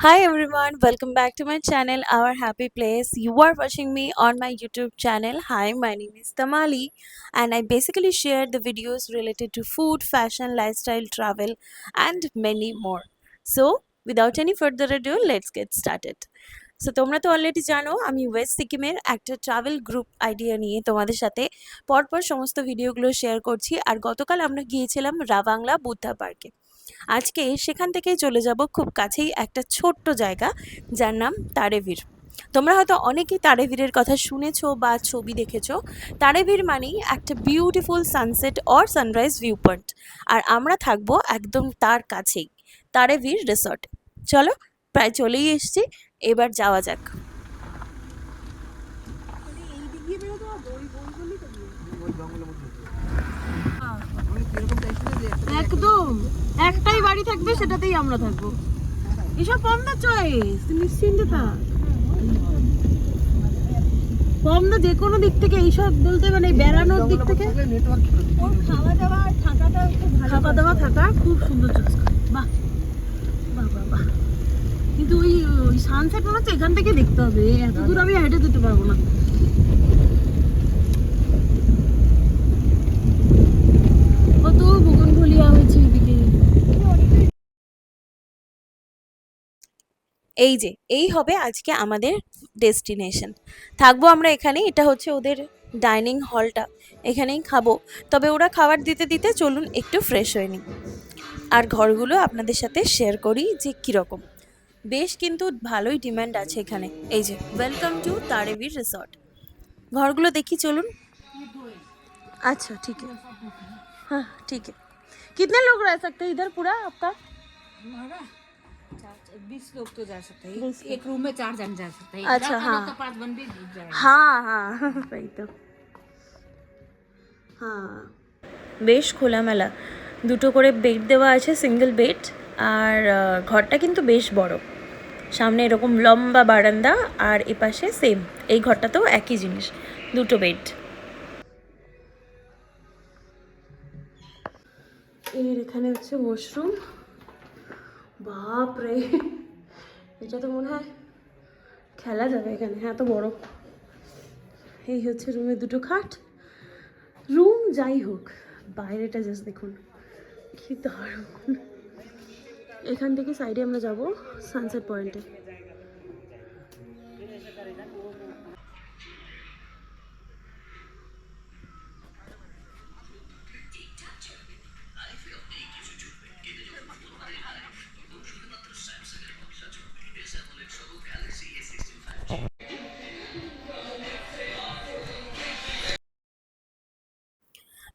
Hi everyone, welcome back to my channel, Our Happy Place. You are watching me on my YouTube channel. Hi, my name is Tamali, and I basically share the videos related to food, fashion, lifestyle, travel, and many more. So, without any further ado, let's get started. So তোমরা তো already জানো আমি West সিকিমের একটা travel group idea নিয়ে তোমাদের সাথে পরপর সমস্ত ভিডিওগুলো শেয়ার করছি আর গতকাল আমরা গিয়েছিলাম রাবাংলা বুদ্ধা পার্কে আজকে সেখান থেকে চলে যাব খুব কাছেই একটা ছোট্ট জায়গা, যার নাম তারেভির তোমরা হয়তো অনেকেই তারেভিরের কথা শুনেছো বা ছবি দেখেছ। তারেভির মানেই একটা beautiful sunset or sunrise view point আর আমরা থাকব একদম তার কাছেই তারেভির রিসর্ট চলো, প্রায় চলেই এসছি, এবার যাওয়া যাক। একদম। একটাই বাড়ি থাকবে, সেটাতেই আমরা থাকব। এসব পমদা চয়েস তুই নিশ্চিন্তে থাক। পমদা যে কোনো দিক থেকে, এইসব বলতে মানে বেড়ানোর দিক থেকে। খাওয়া দাওয়া থাকা খুব সুন্দর চয়েস বাহ বাহ বাহ বাহ। কিন্তু ওই সানসেট মনে হচ্ছে এখান থেকে দেখতে হবে। এত দূর আমি হেঁটে যেতে পারব না। এই যে এই হবে আজকে আমাদের ডেস্টিনেশন থাকবো আমরা এখানে এটা হচ্ছে ওদের ডাইনিং হলটা এখানেই খাবো তবে ওরা খাবার দিতে দিতে চলুন একটু ফ্রেশ হয়ে নিই আর ঘরগুলো আপনাদের সাথে শেয়ার করি যে কীরকম বেশ কিন্তু ভালোই ডিমান্ড আছে এখানে এই যে ওয়েলকাম টু তারেবির রিসর্ট ঘরগুলো দেখি চলুন अच्छा ठीक है हाँ ठीक है कितने लोग रह सकते हैं इधर पूरा आपका हमारा चार बीस लोग तो जा सकते हैं 20 एक रूम में चार जन जा सकते हैं अच्छा, ज्यादा हाँ। लोग तो पाँच बन भी जाएगा হ্যাঁ হ্যাঁ তাই তো হ্যাঁ বেশ খোলামেলা দুটো করে বেড দেওয়া আছে সিঙ্গেল বেড আর আহ, ঘরটা কিন্তু বেশ বড় সামনে এরকম লম্বা বারান্দা আর এপাশে সেম এই ঘরটাতেও একই জিনিস দুটো বেড এর এখানে হচ্ছে ওয়াশরুম বাপ রে এটা তো মনে হয় খেলা যাবে এখানে হ্যাঁ এত বড়। এই হচ্ছে রুমে দুটো খাট। রুম যাই হোক, বাইরেটা জাস্ট দেখুন। কি দারুণ। এখান থেকে সাইডে আমরা যাব সানসেট পয়েন্টে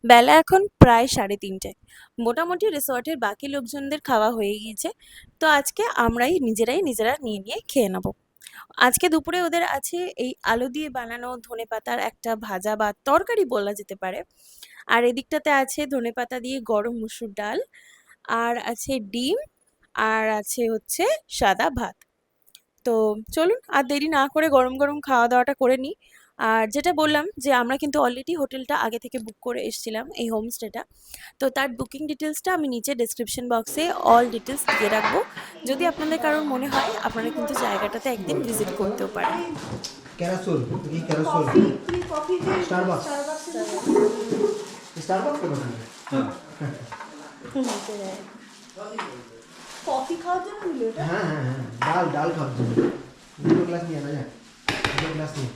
বেলা এখন প্রায় সাড়ে তিনটে। মোটামুটি রিসর্টের বাকি লোকজনদের খাওয়া হয়ে গিয়েছে। তো আজকে আমরাই নিজেরাই নিজেরা নিয়ে নিয়ে খেয়ে নেব। আজকে দুপুরে ওদের আছে এই আলু দিয়ে বানানো ধনেপাতার একটা ভাজা বা তরকারি বলা যেতে পারে। আর এদিকটাতে আছে ধনেপাতা দিয়ে গরম মুসুর ডাল, আর আছে ডিম, আর আছে হচ্ছে সাদা ভাত। তো চলুন আর দেরি না করে গরম গরম খাওয়া দাওয়াটা করে নিই। আর যেটা বললাম যে আমরা কিন্তু অলরেডি হোটেলটা আগে থেকে বুক করে এসেছিলাম এই হোমস্টেটা তো তার বুকিং ডিটেলসটা আমি নিচে ডেসক্রিপশন বক্সে অল ডিটেলস দিয়ে রাখব। যদি আপনাদের কারোর মনে হয় আপনারা কিন্তু জায়গাটাতে একদিন ভিজিট করতেও পারেন। ক্যারাসোল কি ক্যারাসোল স্টারবাকস স্টারবাকস কফি খাওয়ার জন্য হ্যাঁ হ্যাঁ হ্যাঁ। ডাল ডাল খাওয়ার জন্য। দুটো গ্লাস নিয়ে আনা যায় দুটো গ্লাস নিয়ে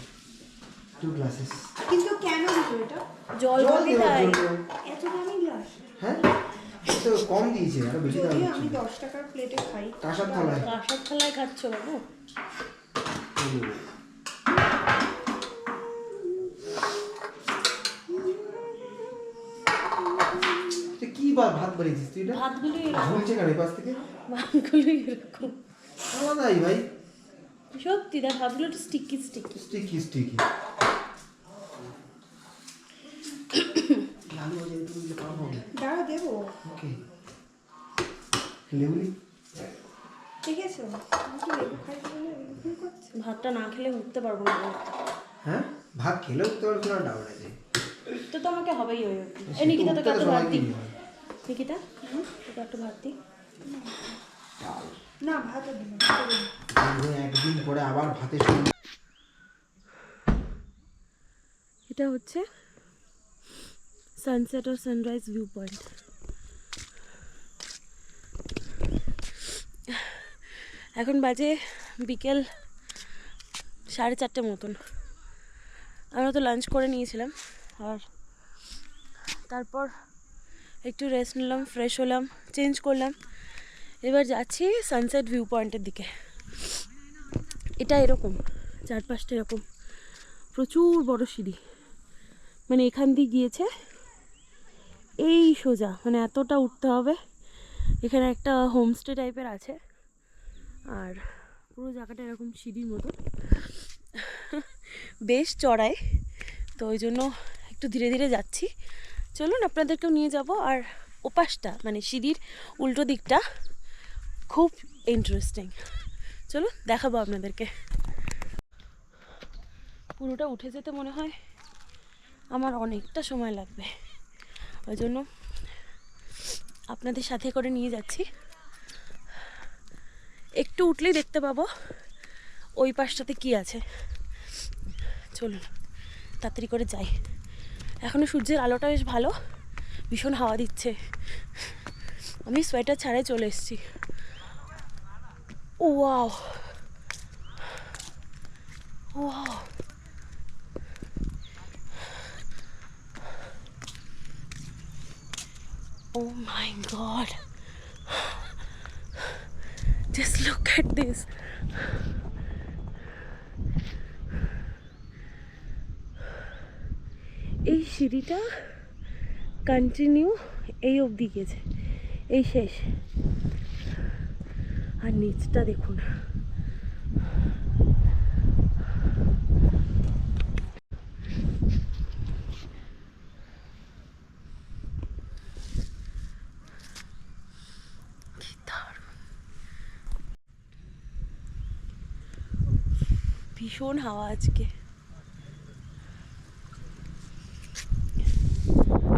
টু গ্লাসেস কিন্তু কেন দিল এটা? জল জল দেওয়ার জন্য। এত দামি গ্লাস হ্যাঁ? তো কম দিয়েছে আরও বেশি দাম যদি আমি দিচ্ছে দশ টাকার প্লেটে খাই। কাঁসার থালায়। কাঁসার থালায় খাচ্ছ বাবু? তুই কি বা ভাত বানিয়েছিস তুই এটা? ভাতগুলো ঝুলছে কেন এই পাশ থেকে? ভাতগুলো এরকম। আলাদাই ভাই। সত্যি দেখ ভাতগুলো একটু স্টিকি স্টিকি স্টিকি স্টিকি আলু ভাজা একটু দিলে পাবো দাঁড়া দেবো ওকে। লেবুলি ঠিক আছে। ভাতটা না খেলে উঠতে পারব না হ্যাঁ? ভাত খেলেও তোর কোনো ডাউট আছে তো তো আমাকে হবেই ওই নিকিতা তোকে একটু ভাত দিই। নিকিতা? তোকে একটু ভাত দিই। না ভাত একদিন পরে আবার ভাতের সঙ্গে এটা হচ্ছে সানসেট আর সানরাইজ ভিউ পয়েন্ট এখন বাজে বিকেল সাড়ে চারটে মতন। আমরা তো লাঞ্চ করে নিয়েছিলাম আর তারপর একটু রেস্ট নিলাম ফ্রেশ হলাম চেঞ্জ করলাম। এবার যাচ্ছি সানসেট ভিউ পয়েন্টের দিকে। এটা এরকম, চারপাশটা এরকম। প্রচুর বড় সিঁড়ি। মানে এখান দিয়ে গিয়েছে, এই সোজা। মানে এতটা উঠতে হবে। এখানে একটা হোমস্টে টাইপের আছে। আর পুরো জায়গাটা এরকম সিঁড়ির মতো। বেশ চড়ায় তো ওই জন্য একটু ধীরে ধীরে যাচ্ছি। চলুন, আপনাদেরকেও নিয়ে যাব। আর ওপাশটা মানে সিঁড়ির উল্টো দিকটা খুব ইন্টারেস্টিং চলুন, দেখাবো আপনাদেরকে। পুরোটা উঠে যেতে মনে হয় আমার অনেকটা সময় লাগবে। ওই জন্য আপনাদের সাথে করে নিয়ে যাচ্ছি। একটু উঠলেই দেখতে পাবো ওই পাশটাতে কি আছে। চলুন, তাড়াতাড়ি করে যাই। এখনও সূর্যের আলোটা বেশ ভালো, ভীষণ হাওয়া দিচ্ছে। আমি সোয়েটার ছাড়াই চলে এসেছি। ও wow! Wow! Oh my god. Just look at this. এই সিঁড়িটা কন্টিনিউ এই অবধি গেছে। এই শেষ। আর নিচটা দেখুন কি দারুণ ভীষণ হাওয়া আজকে।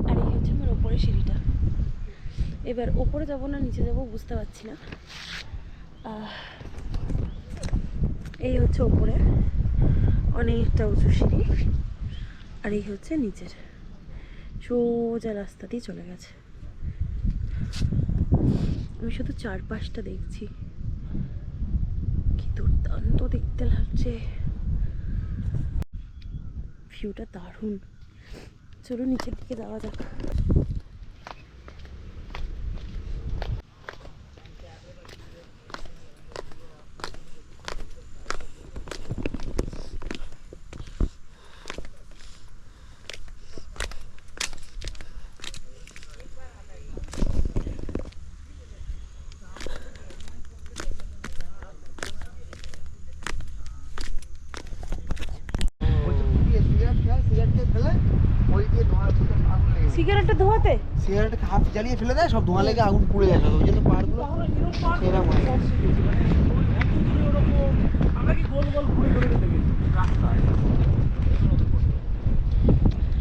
আর এই হচ্ছে আমার ওপরের সিঁড়িটা। এবার ওপরে যাব না, নিচে যাব বুঝতে পারছি না। এই হচ্ছে ওপরে। অনেকটা উঁচু সিঁড়ি। আর এই হচ্ছে নিচের। সোজা রাস্তা দিয়ে চলে গেছে। আমি শুধু চারপাশটা দেখছি। কি দুর্দান্ত দেখতে লাগছে। ভিউটা দারুণ। চলো নিচের দিকে যাওয়া যাক বলছে, ফুটিয়ে সিগারেট খেয়ে সিগারেট খেয়ে ফেলে ওই দিয়ে ধোঁয়া ছুটে আগুন লেগে যায়। সিগারেটটা ধোয়াতে? সিগারেট হাফ জ্বালিয়ে ফেলে দেয় সব ধোঁয়া লেগে আগুন পুড়ে যায় ওই জন্য পাহাড়গুলো সেরকম হয়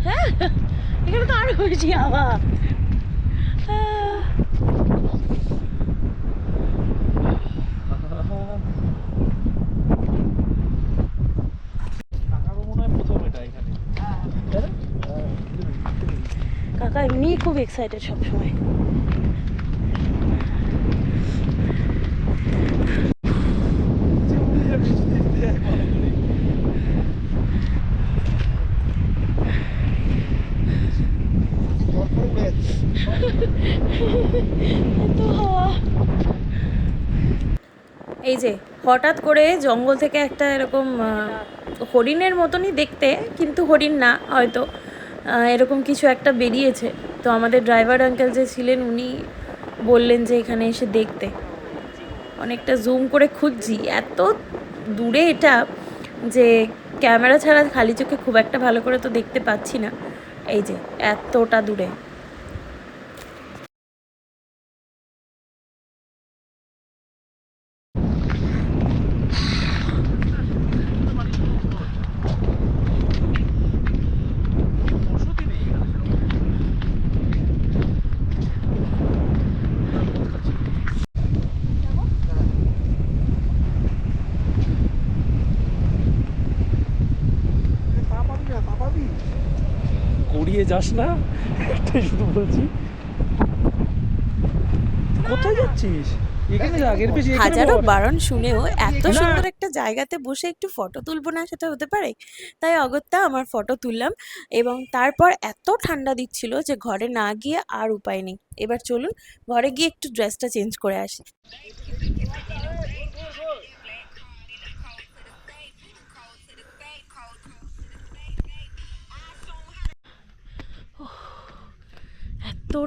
হ্যাঁ এখানে তো আরও বেশি হাওয়া খুব এক্সাইটেড সবসময়। এই যে, হঠাৎ করে জঙ্গল থেকে একটা এরকম হরিণের মতনই দেখতে, কিন্তু হরিণ না, হয়তো এরকম কিছু একটা বেরিয়েছে। তো আমাদের ড্রাইভার আঙ্কেল যে ছিলেন, উনি বললেন যে এখানে এসে দেখতে। অনেকটা জুম করে খুঁজছি। এত দূরে এটা যে ক্যামেরা ছাড়া খালি চোখে খুব একটা ভালো করে তো দেখতে পাচ্ছি না। এই যে, এতটা দূরে। এগিয়ে যাস না এটাই শুধু বলছি। কোথায় যাচ্ছিস? হাজারো বারণ শুনেও এত সুন্দর একটা জায়গাতে বসে একটু ফটো তুলবো না সেটা হতে পারে? তাই অগত্যা আমার ফটো তুললাম এবং তারপর এত ঠান্ডা দিচ্ছিল যে ঘরে না গিয়ে আর উপায় নেই। এবার চলুন ঘরে গিয়ে একটু ড্রেসটা চেঞ্জ করে আসি।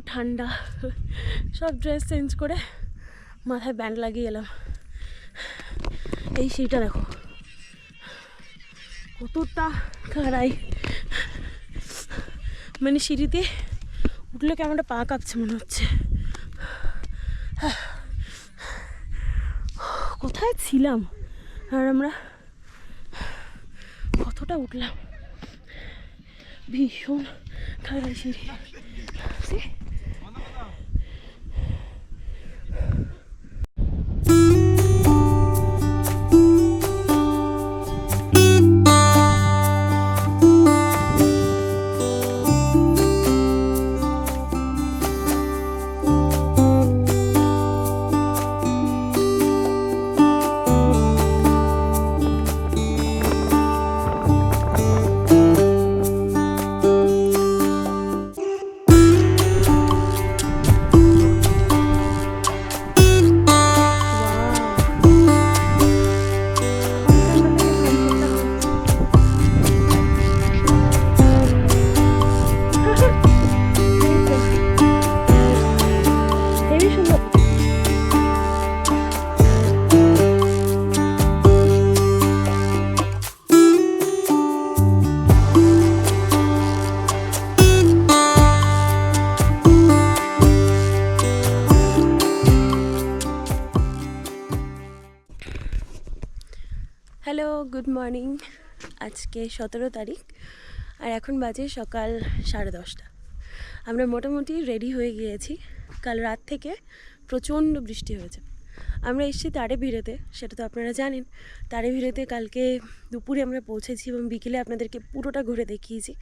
ঠান্ডা। সব ড্রেস চেঞ্জ করে মাথায় ব্যান্ড লাগিয়ে এলাম। এই সিঁড়িটা দেখো। কতটা খাড়াই। মানে সিঁড়িতে উঠলে কেমনটা পা কাঁপছে মনে হচ্ছে। কোথায় ছিলাম? আর আমরা কতটা উঠলাম? ভীষণ খাড়াই সিঁড়ি। Good morning. আজকে সতেরো তারিখ আর এখন বাজে সকাল সাড়ে দশটা। আমরা মোটামুটি রেডি হয়ে গিয়েছি। কাল রাত থেকে প্রচণ্ড বৃষ্টি হয়েছে। আমরা এসেছি তারে ভিড়েতে সেটা তো আপনারা জানেন। তারে ভিড়েতে কালকে দুপুরে আমরা পৌঁছেছি এবং বিকেলে আপনাদেরকে পুরোটা ঘুরে দেখিয়েছি।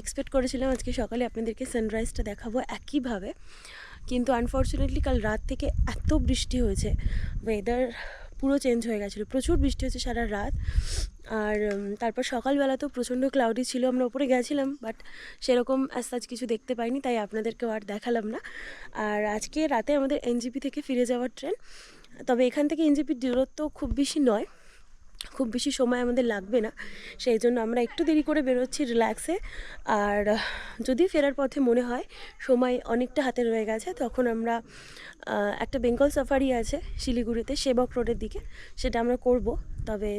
এক্সপেক্ট করেছিলাম আজকে সকালে আপনাদেরকে সানরাইজটা দেখাবো একইভাবে। কিন্তু আনফর্চুনেটলি কাল রাত থেকে এত বৃষ্টি হয়েছে। ওয়েদার পুরো চেঞ্জ হয়ে গেছিল। প্রচুর বৃষ্টি হয়েছে সারা রাত। আর তারপর সকালবেলা তো প্রচণ্ড ক্লাউডি ছিল, আমরা ওপরে গেছিলাম বাট সেরকম আজ কিছু দেখতে পাইনি, তাই আপনাদেরকেও আর দেখালাম না। আর আজকে রাতে আমাদের এনজিপি থেকে ফিরে যাওয়ার ট্রেন তবে এখান থেকে এনজিপির দূরত্ব খুব বেশি নয়। খুব বেশি সময় আমাদের লাগবে না। সেই জন্য আমরা একটু দেরি করে বেরোচ্ছি রিল্যাক্সে আর, যদি ফেরার পথে মনে হয় সময় অনেকটা হাতে রয়ে গেছে, তখন আমরা একটা বেঙ্গল সাফারি আছে শিলিগুড়িতে, সেবক রোডের দিকে। সেটা আমরা করব, তবে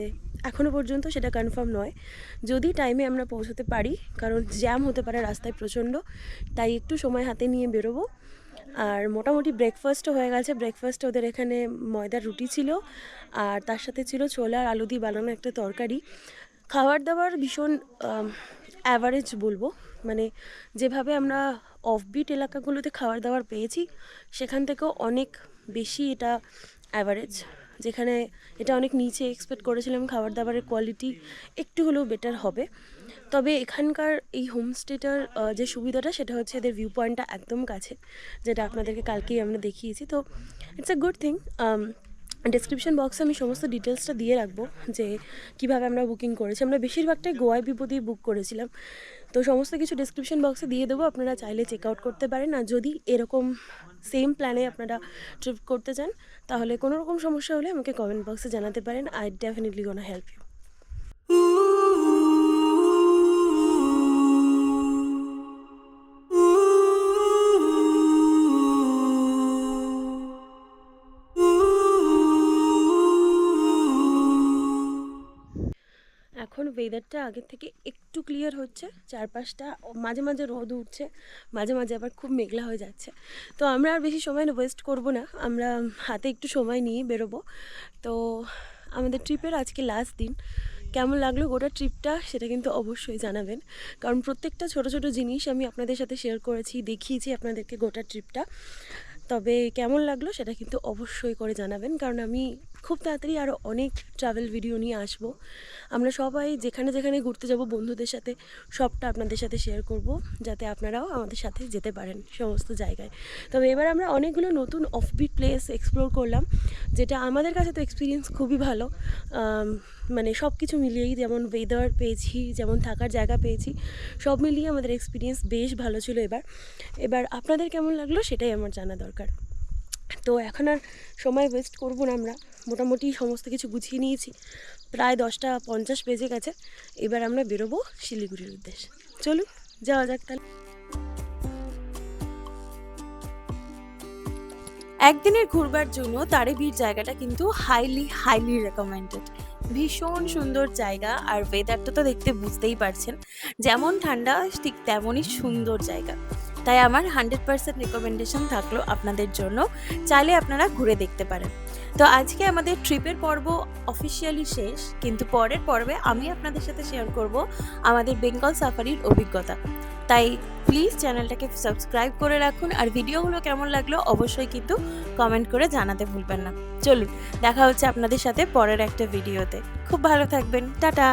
এখনও পর্যন্ত সেটা কনফার্ম নয়। যদি টাইমে আমরা পৌঁছতে পারি, কারণ জ্যাম হতে পারে রাস্তায় প্রচণ্ড, তাই একটু সময় হাতে নিয়ে বেরোবো। আর মোটামুটি ব্রেকফাস্টও হয়ে গেছে। ব্রেকফাস্ট ওদের এখানে ময়দার রুটি ছিল আর তার সাথে ছিল ছোলা আর আলু দিয়ে বানানো একটা তরকারি। খাবার দাবার ভীষণ অ্যাভারেজ বলব। মানে যেভাবে আমরা অফবিট এলাকাগুলোতে খাবার দাবার পেয়েছি, সেখান থেকেও অনেক বেশি এটা অ্যাভারেজ যেখানে এটা অনেক নিচে এক্সপেক্ট করেছিলাম খাবার দাবারের কোয়ালিটি একটু হলেও বেটার হবে। তবে এখানকার এই হোমস্টেটার যে সুবিধাটা, সেটা হচ্ছে এদের ভিউ পয়েন্টটা একদম কাছে, যেটা আপনাদেরকে কালকেই আমরা দেখিয়েছি। তো it's a good thing description বক্সে আমি সমস্ত ডিটেলসটা দিয়ে রাখব, যে কীভাবে আমরা বুকিং করেছি। আমরা বেশিরভাগটাই গোয়ায় বিপদেই বুক করেছিলাম। তো সমস্ত কিছু ডেসক্রিপশন বক্সে দিয়ে দেবো, আপনারা চাইলে চেক আউট করতে পারেন। আর যদি এরকম সেম প্ল্যানে আপনারা ট্রিপ করতে চান, তাহলে কোনো রকম সমস্যা হলে আমাকে কমেন্ট বক্সে জানাতে পারেন। I definitely gonna help you ওয়েদারটা আগের থেকে একটু ক্লিয়ার হচ্ছে। চারপাশটা মাঝে মাঝে রোদ উঠছে, মাঝে মাঝে আবার খুব মেঘলা হয়ে যাচ্ছে। তো আমরা আর বেশি সময় ওয়েস্ট করব না, আমরা হাতে একটু সময় নিয়ে বেরোবো। তো আমাদের ট্রিপের আজকে লাস্ট দিন। কেমন লাগল গোটা ট্রিপটা সেটা কিন্তু অবশ্যই জানাবেন। কারণ প্রত্যেকটা ছোট ছোট জিনিস আমি আপনাদের সাথে শেয়ার করেছি, দেখিয়েছি আপনাদেরকে গোটা ট্রিপটা তবে কেমন লাগল সেটা কিন্তু অবশ্যই করে জানাবেন, কারণ আমি খুব তাড়াতাড়ি আরও অনেক ট্রাভেল ভিডিও নিয়ে আসব। আমরা সবাই যেখানে যেখানে ঘুরতে যাব বন্ধুদের সাথে সবটা আপনাদের সাথে শেয়ার করব, যাতে আপনারাও আমাদের সাথে যেতে পারেন সমস্ত জায়গায়। তবে এবার আমরা অনেকগুলো নতুন অফবিট প্লেস এক্সপ্লোর করলাম, যেটা আমাদের কাছে তো এক্সপিরিয়েন্স খুবই ভালো। মানে সব কিছু মিলিয়েই যেমন ওয়েদার পেয়েছি, যেমন থাকার জায়গা পেয়েছি, সব মিলিয়ে আমাদের এক্সপিরিয়েন্স বেশ ভালো ছিল এবার। এবার আপনাদের কেমন লাগল সেটাই আমার জানা দরকার। তো এখন আর সময় ওয়েস্ট করব না আমরা। মোটামুটি সমস্ত কিছু গুছিয়ে নিয়েছি। প্রায় দশটা পঞ্চাশ বেজে গেছে। এবার আমরা বেরোবো শিলিগুড়ির উদ্দেশ্যে। চলুন, যাওয়া যাক তাহলে। একদিনের ঘুরবার জন্য তারেবীর জায়গাটা কিন্তু হাইলি হাইলি রেকমেন্ডেড ভীষণ সুন্দর জায়গা আর ওয়েদারটা তো দেখতে বুঝতেই পারছেন। যেমন ঠান্ডা, ঠিক তেমনই সুন্দর জায়গা। তাই আমার হান্ড্রেড পার্সেন্ট রেকমেন্ডেশন থাকল আপনাদের জন্য। চাইলে আপনারা ঘুরে দেখতে পারেন। তো আজকে আমাদের ট্রিপের পর্ব অফিসিয়ালি শেষ, কিন্তু পরের পর্বে আমি আপনাদের সাথে শেয়ার করব আমাদের বেঙ্গল সাফারির অভিজ্ঞতা। তাই প্লিজ চ্যানেলটাকে সাবস্ক্রাইব করে রাখুন আর ভিডিওগুলো কেমন লাগল অবশ্যই কিন্তু কমেন্ট করে জানাতে ভুলবেন না। চলুন, দেখা হচ্ছে আপনাদের সাথে পরের একটা ভিডিওতে খুব ভালো থাকবেন। টাটা!